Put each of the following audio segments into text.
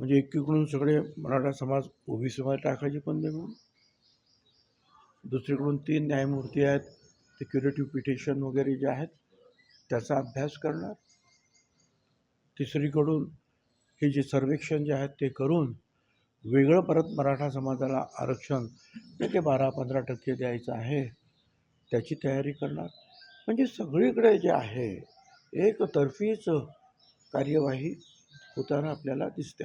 म्हणजे एकीकडून सगळे मराठा समाज ओबीसीमध्ये टाकायचे पण मिळून दुसरीकडून तीन न्यायमूर्ती आहेत ते क्युरेटिव्ह पिटिशन वगैरे जे आहेत त्याचा अभ्यास करणार. तिसरीकडून हे जे सर्वेक्षण जे आहेत ते करून वेगळं परत मराठा समाजाला आरक्षण ते बारा पंधरा टक्के द्यायचं आहे त्याची तयारी करणार. म्हणजे सगळीकडे जे आहे एकतर्फीच कार्यवाही होताना आपल्याला दिसते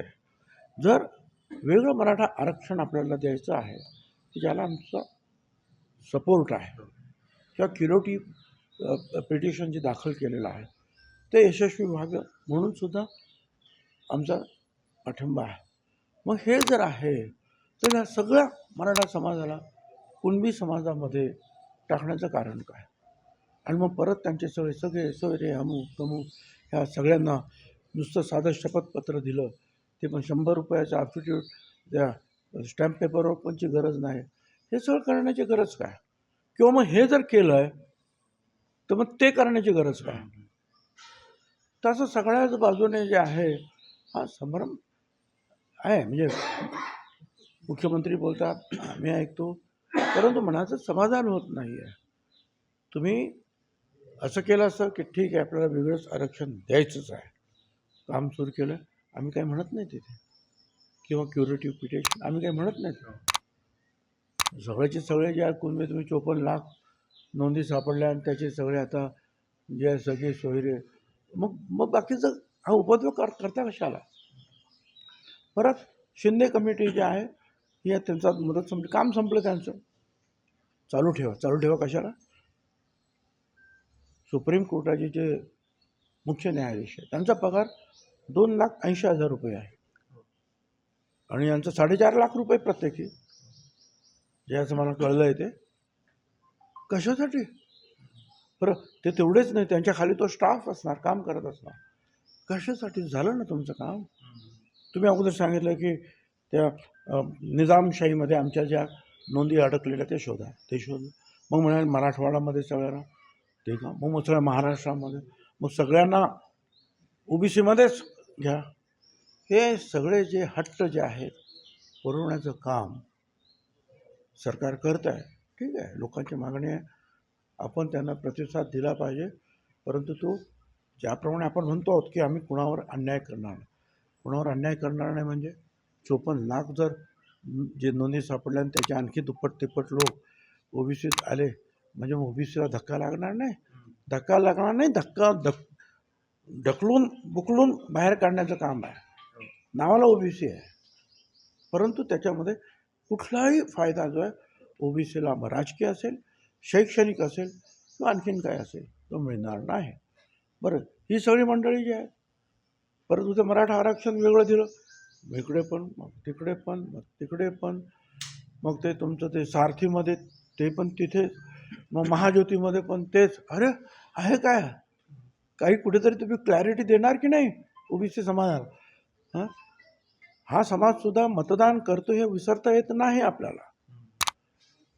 जर वेगळं मराठा आरक्षण आपल्याला द्यायचं आहे की ज्याला आमचा सपोर्ट आहे किंवा किरोटी पिटिशन जे दाखल केलेलं आहे ते यशस्वी व्हावं म्हणून सुद्धा आमचा पाठिंबा आहे. मग हे जर आहे तर ह्या सगळ्या मराठा समाजाला कुणबी समाजामध्ये टाकण्याचं कारण काय? आणि मग परत त्यांचे सगळे सगळे सोयरे अमुक तमुक ह्या सगळ्यांना नुसतं साधं शपथपत्र दिलं ते पण शंभर रुपयाचं ॲफिडेविट द्या स्टॅम्प पेपरवर पणची गरज नाही. हे सगळं करण्याची गरज काय? किंवा मग हे जर केलं आहे तर मग ते करण्याची गरज काय? तसं सगळ्याच बाजूने जे आहे हा संभ्रम आहे. म्हणजे मुख्यमंत्री बोलतात आम्ही ऐकतो. परंतु मनाचं समाधान होत नाही आहे तुम्ही असं केलं असं की ठीक आहे आपल्याला वेगळंच आरक्षण द्यायचंच आहे. काम सुरू केलं. आम्ही काही म्हणत नाही तिथे. किंवा क्युरेटिव्ह पिटेशन आम्ही काही म्हणत नाही सगळ्याचे सगळे जे आहेत कुणबी तुम्ही चोपन्न लाख नोंदी सापडल्या आणि त्याचे सगळे आता जे सगळे सोयरे. मग मग बाकीचं हा उपद्रव कर करता कशाला? परत शिंदे कमिटी जी आहे ही त्यांचा मदत संपली. काम संपलं त्यांचं. चालू ठेवा. चालू ठेवा कशाला? सुप्रीम कोर्टाचे जे मुख्य न्यायाधीश आहे त्यांचा पगार दोन लाख ऐंशी हजार रुपये आहे. आणि यांचं साडेचार लाख रुपये प्रत्येकी जे असं मला कळलं आहे ते. कशासाठी? बरं ते तेवढेच नाही. त्यांच्या खाली तो स्टाफ असणार काम करत असणार. कशासाठी? झालं ना तुमचं काम? तुम्ही अगोदर सांगितलं की त्या निजामशाहीमध्ये आमच्या ज्या नोंदी अडकलेल्या ते शोधा. ते शोध. मग म्हणाल मराठवाड्यामध्ये सगळ्यांना ते का मग मग सगळ्या महाराष्ट्रामध्ये. मग सगळ्यांना ओबीसीमध्येच घ्या. हे सगळे जे हट्ट जे आहेत पुरवण्याचं काम सरकार करत आहे. ठीक आहे लोकांची मागणी आहे आपण त्यांना प्रतिसाद दिला पाहिजे. परंतु तो ज्याप्रमाणे आपण म्हणतो आहोत की आम्ही कुणावर अन्याय करणार नाही. कुणावर अन्याय करणार नाही म्हणजे चोपन्न लाख जर जे नोंदी सापडल्या आणि त्याचे आणखी दुप्पट तिप्पट लोक ओबीसीत आले म्हणजे मग ओबीसीला धक्का लागणार नाही? धक्का लागणार नाही धक्का धक ढकलून बुकलून बाहेर काढण्याचं काम आहे. नावाला ओबीसी आहे. परंतु त्याच्यामध्ये कुठलाही फायदा जो आहे ओबीसीला मग राजकीय असेल शैक्षणिक असेल किंवा आणखीन काय असेल तो मिळणार नाही. बरं ही सगळी मंडळी जी आहे परंतु ते मराठा आरक्षण वेगळं दिलं. इकडे पण मग तिकडे पण मग तिकडे पण. मग ते तुमचं ते सारथीमध्ये ते पण तिथेच. मग महाज्योतीमध्ये पण तेच. अरे आहे काय? काही कुठेतरी तुम्ही क्लॅरिटी देणार की नाही ओबीसी समाजाला? हां? हा समाजसुद्धा मतदान करतो हे विसरता येत नाही आपल्याला.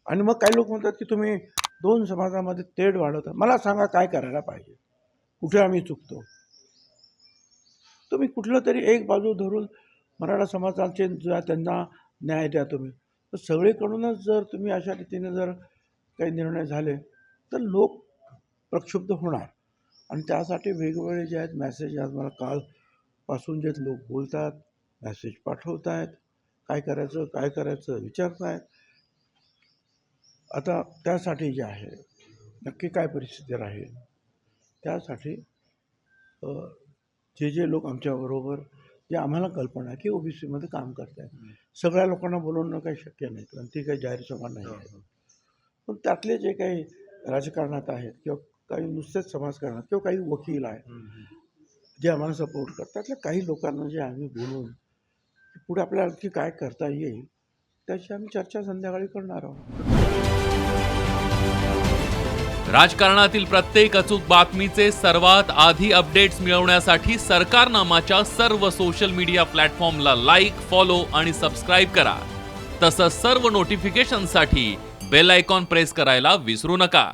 आणि मग काही लोक म्हणतात की तुम्ही दोन समाजामध्ये तेढ वाढवता. मला सांगा काय करायला पाहिजे? कुठे आम्ही चुकतो? तुम्ही कुठलं तरी एक बाजू धरून मराठा समाजाचे ज्या त्यांना न्याय द्या तुम्ही. तर सगळीकडूनच जर तुम्ही अशा रीतीने जर काही निर्णय झाले तर लोक प्रक्षुब्ध होणार. आणि त्यासाठी वेगवेगळे जे आहेत मॅसेज आज मला कालपासून जे लोक बोलतात मॅसेज पाठवत आहेत काय करायचं काय करायचं विचारत आहेत आता त्यासाठी जे आहे नक्की काय परिस्थिती राहील? त्यासाठी जे जे लोक आमच्याबरोबर जे आम्हाला कल्पना आहे की ओबीसीमध्ये काम करत आहेत सगळ्या लोकांना बोलवणं काही शक्य नाही कारण ती काही जाहीर सभा नाही आहे. पण त्यातले जे काही राजकारणात आहेत किंवा काही नुसतेच समाजकारणात किंवा काही वकील आहेत. जे आम्हाला सपोर्ट करतात त्यातल्या काही लोकांना जे आम्ही बोलून पुढे आपल्याला आणखी काय करता येईल त्याची आम्ही चर्चा संध्याकाळी करणार आहोत. राजकारणातील प्रत्येक अचूक बातमीचे सर्वात आधी अपडेट्स मिळवण्यासाठी सरकारनामाच्या सर्व सोशल मीडिया प्लॅटफॉर्मला लाईक फॉलो आणि सबस्क्राईब करा. तसंच सर्व नोटिफिकेशनसाठी बेल आयकॉन प्रेस करायला विसरू नका.